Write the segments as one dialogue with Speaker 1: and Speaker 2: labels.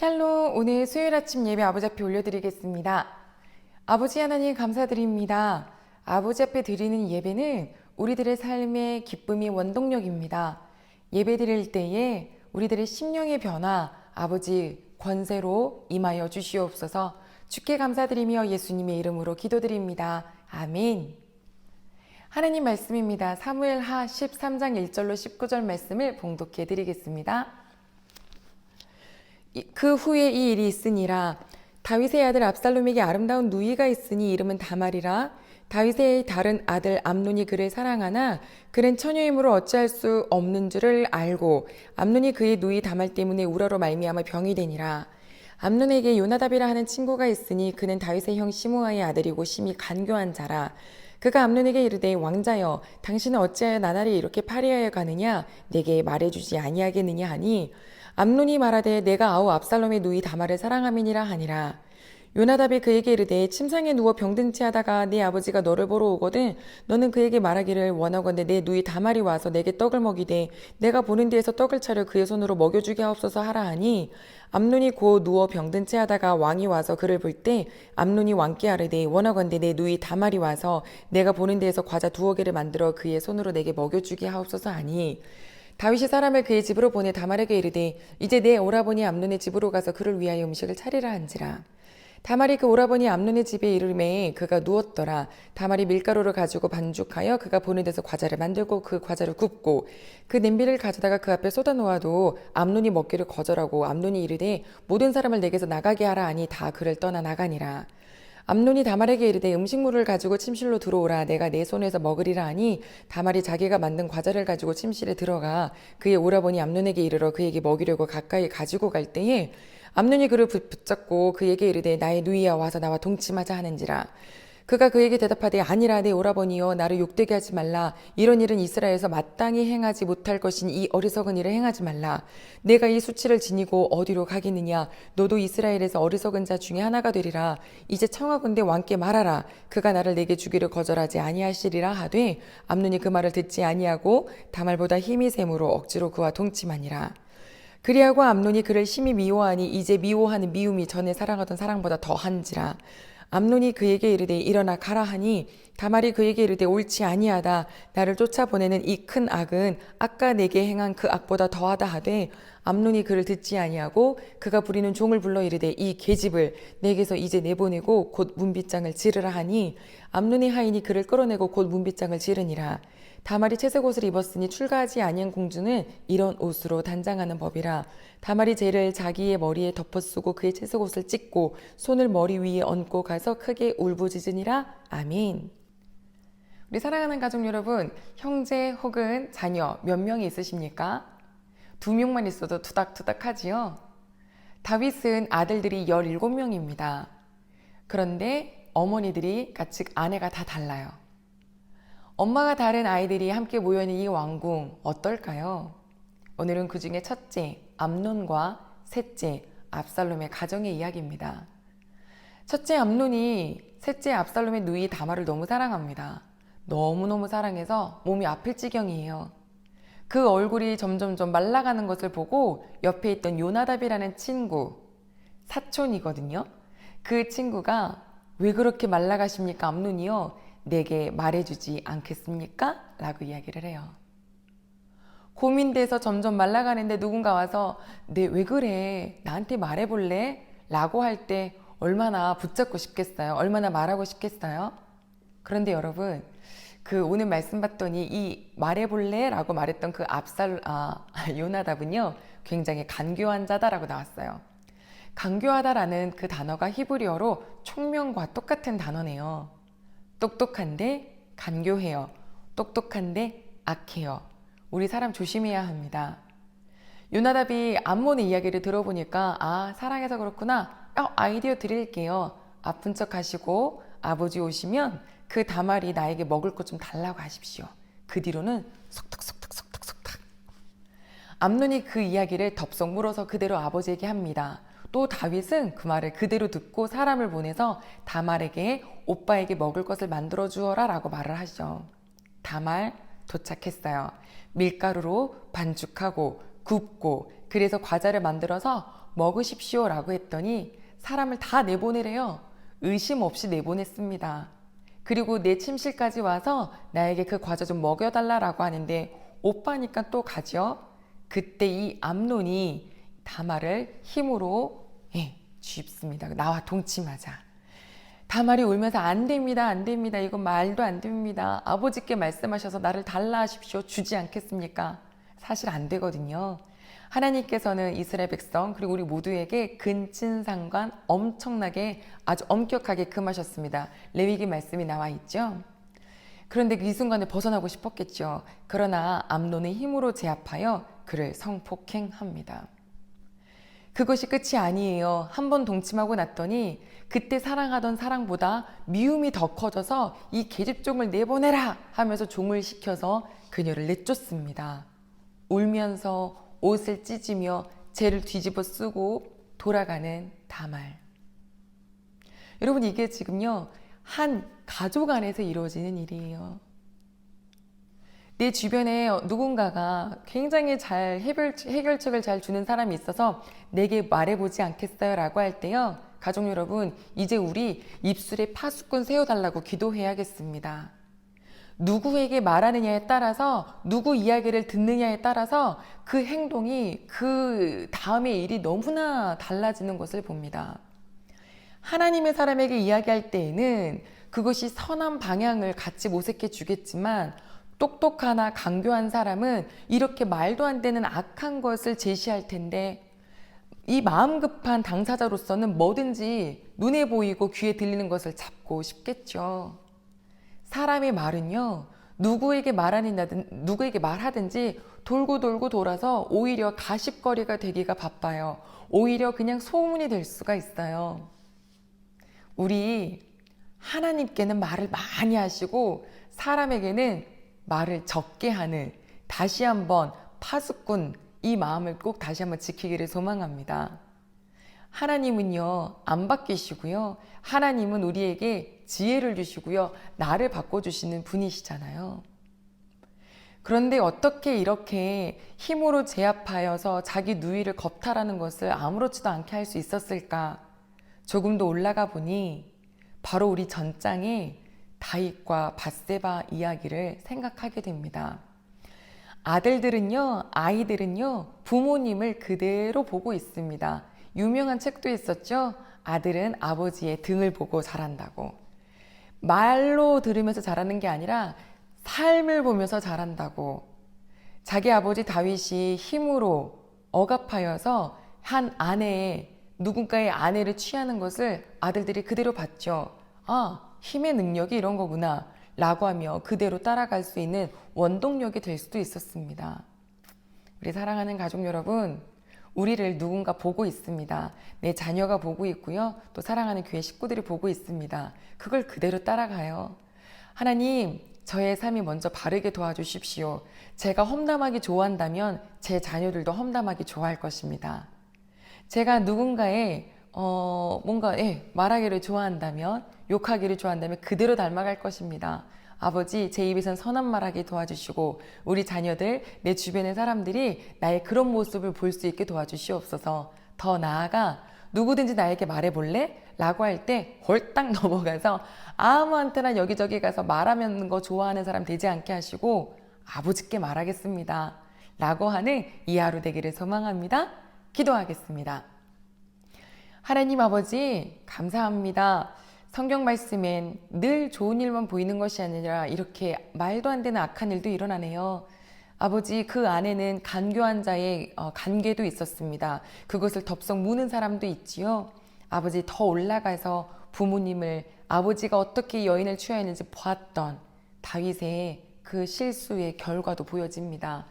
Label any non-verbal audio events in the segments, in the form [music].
Speaker 1: 샬롬, 오늘 수요일 아침 예배 아버지 앞에 올려드리겠습니다. 아버지 하나님 감사드립니다. 아버지 앞에 드리는 예배는 우리들의 삶의 기쁨이 원동력입니다. 예배 드릴 때에 우리들의 심령의 변화, 아버지 권세로 임하여 주시옵소서 주께 감사드리며 예수님의 이름으로 기도드립니다. 아멘. 하나님 말씀입니다. 사무엘 하 13장 1절로 19절 말씀을 봉독해 드리겠습니다. 이- 그 후에 이 일이 있으니라. 다윗의 아들 압살롬에게 아름다운 누이가 있으니 이름은 다말이라. 다윗의 다른 아들 암논이 그를 사랑하나 그는 처녀이므로 어찌할 수 없는 줄을 알고 암논이 그의 누이 다말 때문에 우러러 말미암아 병이 되니라. 암논에게 요나답이라 하는 친구가 있으니 그는 다윗의 형 시므아의 아들이고 심히 간교한 자라 그가 암논에게 이르되 왕자여 당신은 어찌하여 나날이 이렇게 파리하여 가느냐? 내게 말해주지 아니하겠느냐 하니? 암논이 말하되 내가 아우 압살롬의 누이 다말을 사랑함이니라 하니라 요나답이 그에게 이르되 침상에 누워 병든 채 하다가 네 아버지가 너를 보러 오거든 너는 그에게 말하기를 원하건대 내 누이 다말이 와서 내게 떡을 먹이되 내가 보는 데에서 떡을 차려 그의 손으로 먹여주게 하옵소서 하라 하니 암논이 곧 누워 병든 채 하다가 왕이 와서 그를 볼 때 암논이 왕께 아르되 원하건대 내 누이 다말이 와서 내가 보는 데에서 과자 두어 개를 만들어 그의 손으로 내게 먹여주게 하옵소서 하니 다윗이 사람을 그의 집으로 보내 다말에게 이르되 이제 내 오라버니 암논의 집으로 가서 그를 위하여 음식을 차리라 한지라 다말이 그 오라버니 암논의 집에 이르매 그가 누웠더라. 다말이 밀가루를 가지고 반죽하여 그가 보는 데서 과자를 만들고 그 과자를 굽고 그 냄비를 가져다가 그 앞에 쏟아 놓아도 암논이 먹기를 거절하고 암논이 이르되 모든 사람을 내게서 나가게 하라 하니 다 그를 떠나 나가니라. 암논이 다말에게 이르되 음식물을 가지고 침실로 들어오라 내가 내 손에서 먹으리라 하니 다말이 자기가 만든 과자를 가지고 침실에 들어가 그의 오라버니 암논에게 이르러 그에게 먹이려고 가까이 가지고 갈 때에 암논이 그를 붙- 붙잡고 그에게 이르되 나의 누이야 와서 나와 동침하자 하는지라. 그가 그에게 대답하되 아니라 내 오라버니여 나를 욕되게 하지 말라. 이런 일은 이스라엘에서 마땅히 행하지 못할 것인 이 어리석은 일을 행하지 말라. 내가 이 수치를 지니고 어디로 가겠느냐? 너도 이스라엘에서 어리석은 자 중에 하나가 되리라. 이제 청하건대 왕께 말하라. 그가 나를 내게 주기를 거절하지 아니하시리라 하되 암눈이 그 말을 듣지 아니하고 다말보다 힘이 셈으로 억지로 그와 동침하니라 그리하고 암논이 그를 심히 미워하니 이제 미워하는 미움이 전에 사랑하던 사랑보다 더한지라. 암논이 그에게 이르되 일어나 가라 하니 다말이 그에게 이르되 옳지 아니하다. 나를 쫓아보내는 이 큰 악은 아까 내게 행한 그 악보다 더하다 하되 암논이 그를 듣지 아니하고 그가 부리는 종을 불러 이르되 이 계집을 내게서 이제 내보내고 곧 문빗장을 지르라 하니 암논이 하인이 그를 끌어내고 곧 문빗장을 지르니라 다말이 채색 옷을 입었으니 출가하지 아니한 공주는 이런 옷으로 단장하는 법이라 다말이 죄를 자기의 머리에 덮어 쓰고 그의 채색 옷을 찢고 손을 머리 위에 얹고 가서 크게 울부짖으니라 아멘. 우리 사랑하는 가족 여러분, 형제 혹은 자녀 몇 명이 있으십니까? 두 명만 있어도 투닥투닥하지요. 다윗은 아들들이 17명입니다. 그런데 어머니들이 같이 아내가 다 달라요. 엄마가 다른 아이들이 함께 모여있는 이 왕궁 어떨까요? 오늘은 그 중에 첫째 암논과 셋째 압살롬의 가정의 이야기입니다. 첫째 암논이 셋째 압살롬의 누이 다말을 너무 사랑합니다. 너무너무 사랑해서 몸이 아플 지경이에요. 그 얼굴이 점점점 말라가는 것을 보고 옆에 있던 요나답이라는 친구, 사촌이거든요. 그 친구가 왜 그렇게 말라가십니까? 암논이요. 내게 말해주지 않겠습니까? 라고 이야기를 해요. 고민돼서 점점 말라가는데 누군가 와서 내 왜 그래? 나한테 말해볼래? 라고 할 때 얼마나 붙잡고 싶겠어요? 얼마나 말하고 싶겠어요? 그런데 여러분, 그 오늘 말씀 봤더니 이 말해볼래? 라고 말했던 그 압살, 아, [laughs] 요나답은요, 굉장히 간교한 자다라고 나왔어요. 간교하다라는 그 단어가 히브리어로 총명과 똑같은 단어네요. 똑똑한데 간교해요. 똑똑한데 악해요. 우리 사람 조심해야 합니다. 요나답이 암몬의 이야기를 들어보니까 아 사랑해서 그렇구나. 어, 아이디어 드릴게요. 아픈 척 하시고 아버지 오시면 그 다말이 나에게 먹을 것 좀 달라고 하십시오. 그 뒤로는 속닥속닥속닥속닥. 암논이 그 이야기를 덥석 물어서 그대로 아버지에게 합니다. 또 다윗은 그 말을 그대로 듣고 사람을 보내서 다말에게 오빠에게 먹을 것을 만들어 주어라 라고 말을 하죠. 다말 도착했어요. 밀가루로 반죽하고 굽고 그래서 과자를 만들어서 먹으십시오 라고 했더니 사람을 다 내보내래요. 의심 없이 내보냈습니다. 그리고 내 침실까지 와서 나에게 그 과자 좀 먹여달라라고 하는데 오빠니까 또 가죠. 그때 이 암론이 다말을 힘으로 예, 쥐입습니다. 나와 동침하자. 다말이 울면서 안 됩니다, 안 됩니다. 이건 말도 안 됩니다. 아버지께 말씀하셔서 나를 달라 하십시오. 주지 않겠습니까? 사실 안 되거든요. 하나님께서는 이스라엘 백성 그리고 우리 모두에게 근친상관 엄청나게 아주 엄격하게 금하셨습니다. 레위기 말씀이 나와 있죠. 그런데 이 순간에 벗어나고 싶었겠죠. 그러나 암론의 힘으로 제압하여 그를 성폭행합니다. 그것이 끝이 아니에요. 한 번 동침하고 났더니 그때 사랑하던 사랑보다 미움이 더 커져서 이 계집종을 내보내라 하면서 종을 시켜서 그녀를 내쫓습니다. 울면서 옷을 찢으며 죄를 뒤집어 쓰고 돌아가는 다말. 여러분 이게 지금요 한 가족 안에서 이루어지는 일이에요. 내 주변에 누군가가 굉장히 잘 해결, 해결책을 잘 주는 사람이 있어서 내게 말해보지 않겠어요? 라고 할 때요. 가족 여러분, 이제 우리 입술에 파수꾼 세워달라고 기도해야겠습니다. 누구에게 말하느냐에 따라서, 누구 이야기를 듣느냐에 따라서 그 행동이 그 다음의 일이 너무나 달라지는 것을 봅니다. 하나님의 사람에게 이야기할 때에는 그것이 선한 방향을 같이 모색해 주겠지만 똑똑하나 강교한 사람은 이렇게 말도 안 되는 악한 것을 제시할 텐데 이 마음 급한 당사자로서는 뭐든지 눈에 보이고 귀에 들리는 것을 잡고 싶겠죠. 사람의 말은요, 누구에게 말하는 누구에게 말하든지 돌고 돌고 돌아서 오히려 가십거리가 되기가 바빠요. 오히려 그냥 소문이 될 수가 있어요. 우리 하나님께는 말을 많이 하시고 사람에게는 말을 적게 하는 다시 한번 파수꾼 이 마음을 꼭 다시 한번 지키기를 소망합니다. 하나님은요, 안 바뀌시고요. 하나님은 우리에게 지혜를 주시고요. 나를 바꿔주시는 분이시잖아요. 그런데 어떻게 이렇게 힘으로 제압하여서 자기 누이를 겁탈하는 것을 아무렇지도 않게 할 수 있었을까? 조금 더 올라가 보니 바로 우리 전장에 다윗과 바세바 이야기를 생각하게 됩니다. 아들들은요, 아이들은요, 부모님을 그대로 보고 있습니다. 유명한 책도 있었죠? 아들은 아버지의 등을 보고 자란다고. 말로 들으면서 자라는 게 아니라 삶을 보면서 자란다고. 자기 아버지 다윗이 힘으로 억압하여서 한 아내의 누군가의 아내를 취하는 것을 아들들이 그대로 봤죠. 아, 힘의 능력이 이런 거구나. 라고 하며 그대로 따라갈 수 있는 원동력이 될 수도 있었습니다. 우리 사랑하는 가족 여러분, 우리를 누군가 보고 있습니다. 내 자녀가 보고 있고요. 또 사랑하는 교회 식구들이 보고 있습니다. 그걸 그대로 따라가요. 하나님, 저의 삶이 먼저 바르게 도와주십시오. 제가 험담하기 좋아한다면 제 자녀들도 험담하기 좋아할 것입니다. 제가 누군가의 어, 뭔가 예, 말하기를 좋아한다면 욕하기를 좋아한다면 그대로 닮아갈 것입니다. 아버지, 제 입에선 선한 말하게 도와주시고 우리 자녀들, 내 주변의 사람들이 나의 그런 모습을 볼 수 있게 도와주시옵소서. 더 나아가 누구든지 나에게 말해볼래? 라고 할 때 홀딱 [laughs] 넘어가서 아무한테나 여기저기 가서 말하는 거 좋아하는 사람 되지 않게 하시고 아버지께 말하겠습니다. 라고 하는 이 하루 되기를 소망합니다. 기도하겠습니다. 하나님 아버지, 감사합니다. 성경 말씀엔 늘 좋은 일만 보이는 것이 아니라 이렇게 말도 안 되는 악한 일도 일어나네요. 아버지 그 안에는 간교한 자의 어, 간계도 있었습니다. 그것을 덥석 무는 사람도 있지요. 아버지 더 올라가서 부모님을 아버지가 어떻게 여인을 취하였는지 보았던 다윗의 그 실수의 결과도 보여집니다.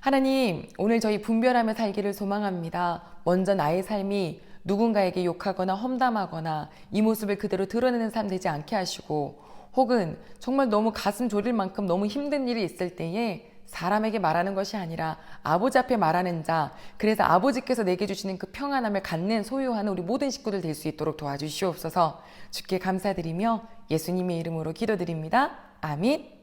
Speaker 1: 하나님 오늘 저희 분별하며 살기를 소망합니다. 먼저 나의 삶이 누군가에게 욕하거나 험담하거나 이 모습을 그대로 드러내는 삶 되지 않게 하시고 혹은 정말 너무 가슴 졸일 만큼 너무 힘든 일이 있을 때에 사람에게 말하는 것이 아니라 아버지 앞에 말하는 자, 그래서 아버지께서 내게 주시는 그 평안함을 갖는 소유하는 우리 모든 식구들 될 수 있도록 도와주시옵소서 주께 감사드리며 예수님의 이름으로 기도드립니다. 아멘.